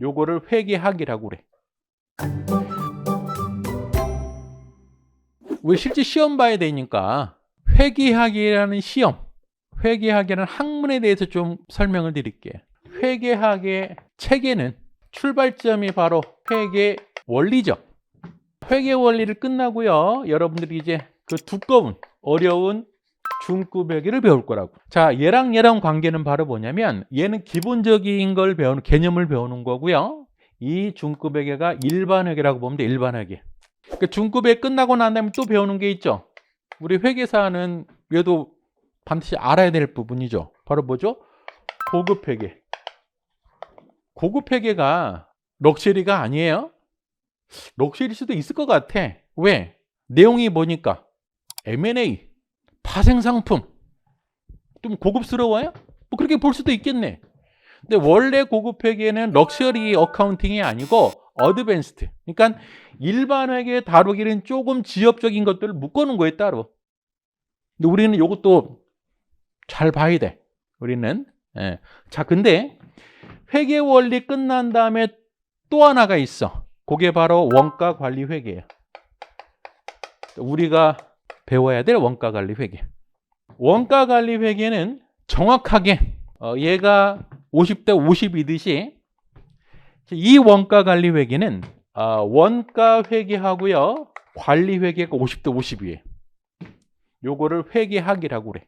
요거를 회계학이라고 그래. 왜 실제 시험 봐야 되니까 회계학이라는 시험, 회계학이라는 학문에 대해서 좀 설명을 드릴게요. 회계학의 체계는 출발점이 바로 회계 원리죠. 회계 원리를 끝나고요. 여러분들이 이제 그 두꺼운 어려운 중급 회계를 배울 거라고. 자, 얘랑 얘랑 관계는 바로 뭐냐면 얘는 기본적인 걸 배우는 개념을 배우는 거고요. 이 중급 회계가 일반 회계라고 보면 돼. 일반 회계. 그 중급 회계 끝나고 난 다음에 또 배우는 게 있죠. 우리 회계사는 얘도 반드시 알아야 될 부분이죠. 바로 뭐죠? 고급 회계. 고급 회계가 럭셔리가 아니에요. 럭셔리일 수도 있을 것 같아. 왜? 내용이 뭐니까? M&A, 파생상품. 좀 고급스러워요? 뭐 그렇게 볼 수도 있겠네. 근데 원래 고급 회계는 럭셔리 어카운팅이 아니고 어드밴스드. 그러니까 일반 회계 다루기는 조금 지엽적인 것들을 묶어놓은 거예요, 따로. 근데 우리는 이것도 잘 봐야 돼. 우리는. 예. 자, 근데 회계 원리 끝난 다음에 또 하나가 있어. 그게 바로 원가 관리 회계예요. 우리가 배워야 될 원가 관리 회계. 원가 관리 회계는 정확하게 어, 얘가 50대 50이듯이 이 원가 관리 회계는 어, 원가 회계하고요 관리 회계가 50대 50이에요. 요거를 회계학이라고 그래.